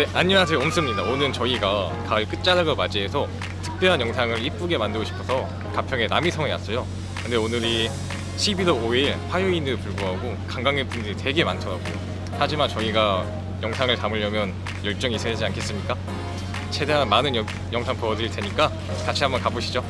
네, 안녕하세요. 옴스입니다. 오늘 저희가 가을 끝자락을 맞이해서 특별한 영상을 이쁘게 만들고 싶어서 가평의 남이성에 왔어요. 근데 오늘이 12월 5일 화요일인데도 불구하고 관광객 분들이 되게 많더라고요. 하지만 저희가 영상을 담으려면 열정이 되지 않겠습니까? 최대한 많은 여- 영상 보여드릴 테니까 같이 한번 가보시죠.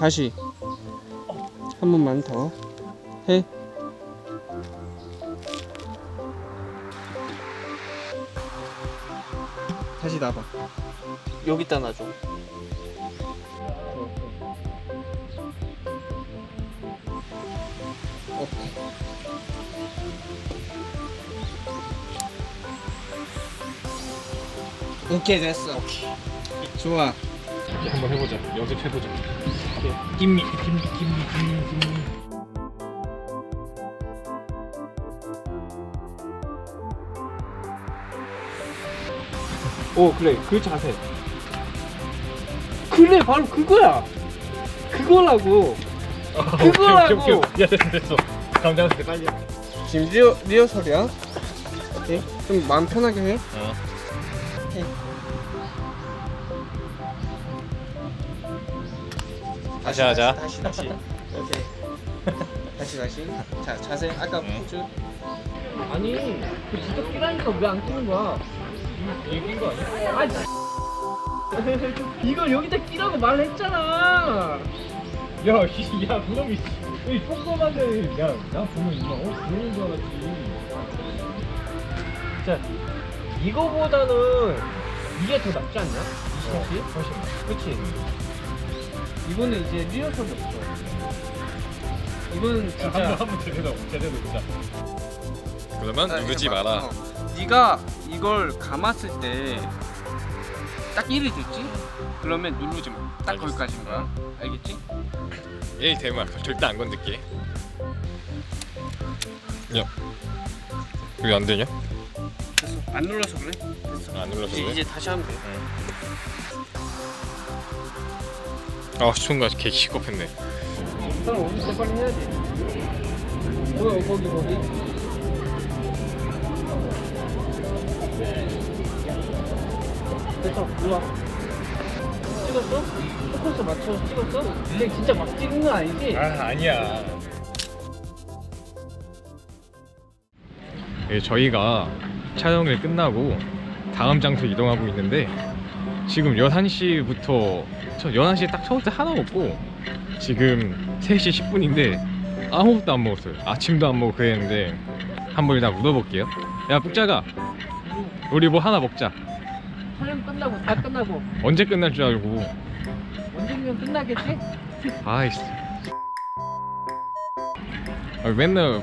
다시 한 번만 더 해. 다시 나봐. 여기다 놔줘. 오케이. 오케이 됐어. 좋아. 한번 해보자. 연습해보자. 김미, 김미, 김미, 김미, 김미. 오 그래 그 자세. 그래 바로 그거야. 그거라고. 그거라고. 오케이, 오케이, 오케이. 야, 됐어, 됐어. 다음 장때 빨리. 지금 리허, 리허설이야. 오케이. 좀 마음 편하게 해. 어. 해. 다시 하자. 다시 다시. 오케이. 다시 다시. 자 자세 아까 응. 포즈. 아니 그 진짜 끼라니까 왜 안 끼는 거야? 이긴 거 아니야? 아니 이걸 여기다 끼라고 말했잖아. 야, 이- 야, 그놈이 이 조그만데 야, 나 보면 이거 어? 보는 줄 알았지. 자 이거보다는 이게 더 낫지 않냐? 그렇지? 훨씬. 그렇지. 이거는 이제 리허설이 없어. 이거는 진짜 한번 한번 제대로 제대로 보자. 그러면 누르지 마라. 어. 네가 이걸 감았을 때 딱 1이 됐지? 그러면 누르지 마. 딱 알겠어. 거기까지인 거야. 알겠지? 얘 되면 절대 안 건들게. 야, 왜안 되냐? 됐어. 안 눌러서 그래. 됐어. 안 눌러서 이제, 그래? 이제 다시 하면 돼. 아, 순간 개 시겁했네. 어디 있어 빨리 해야지. 뭐야 거기 거기. 됐어 이리 와. 찍었어? 포커스 맞춰서 찍었어? 근데 진짜 막 찍은 건 아니지? 아, 아니야. 예, 저희가 촬영을 끝나고 다음 장소 이동하고 있는데 지금 11시부터 저 11시에 딱 처음부터 하나 먹고 지금 3시 10분인데 아무것도 안 먹었어요. 아침도 안 먹고 그랬는데 한번 일단 물어볼게요. 야 북자가. 우리 뭐 하나 먹자. 촬영 끝나고 다 끝나고. 언제 끝날 줄 알고. 언젠간 끝나겠지? 아이씨 아, 맨날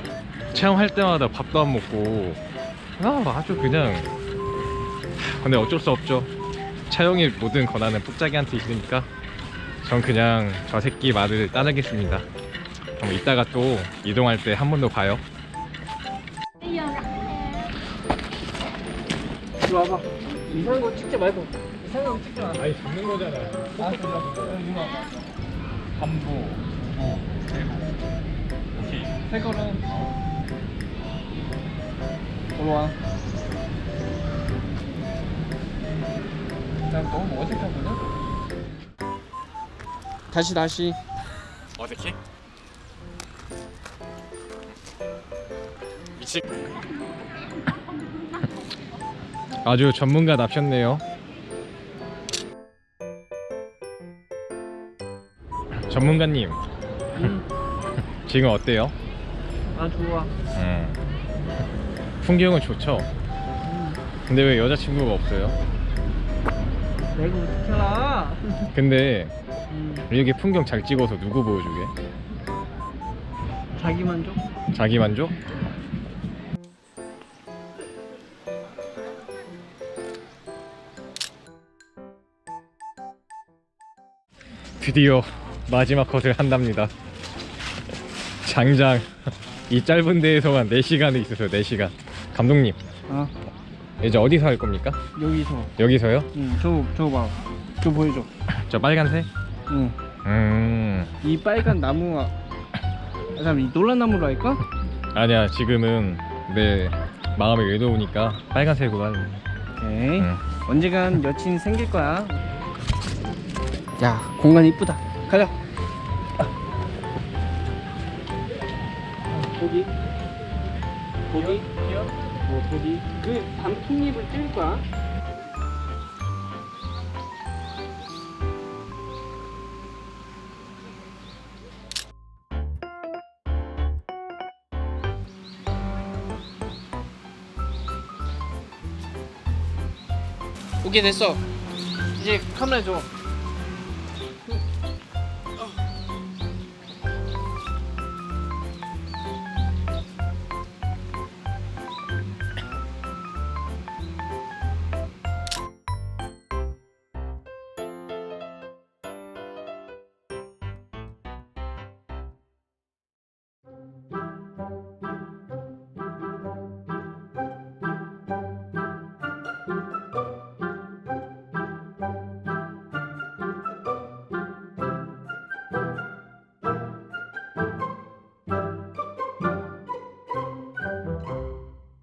체험할 때마다 밥도 안 먹고. 아 아주 그냥 근데 어쩔 수 없죠 차영의 모든 권한은 푹자기한테 있으니까 전 그냥 저 새끼 말을 따르겠습니다 그럼 이따가 또 이동할 때 한 번 더 봐요 이리 와봐. 이상한 거 찍지 말고 이상한 거 찍지 마. 아니 죽는 거잖아 아 그래. 이리 와봐. 한보 뭐 세보 오케이 새 거는 올라와. 너무 어색하거든. 다시 다시. 어색해? 미치 아주 전문가답셨네요 전문가님 응. 지금 어때요? 아 좋아. 음. 풍경은 좋죠? 응. 근데 왜 여자친구가 없어요? 내가 어떻게 알아? 근데 음, 이렇게 풍경 잘 찍어서 누구 보여주게? 자기 만족? 자기 만족? 드디어 마지막 컷을 한답니다. 장장 이 짧은 데에서만 4시간이 있어서 4시간. 감독님, 아 이제 어디서 할 겁니까? 여기서. 여기서요? 응. 저 저거 봐. 저 보여줘. 저 빨간색? 응. 음, 이 빨간 나무가. 아, 잠깐 이 노란 나무로 할까? 아니야 지금은 내 마음이 외로우니까 빨간색으로 할래. 오케이. 응. 언젠간 여친 생길 거야. 야 공간 이쁘다. 가자. 고기. 고기. 뭐 고기. 그 단풍잎을 찔 거야. 오케이 됐어. 이제 카메라 줘.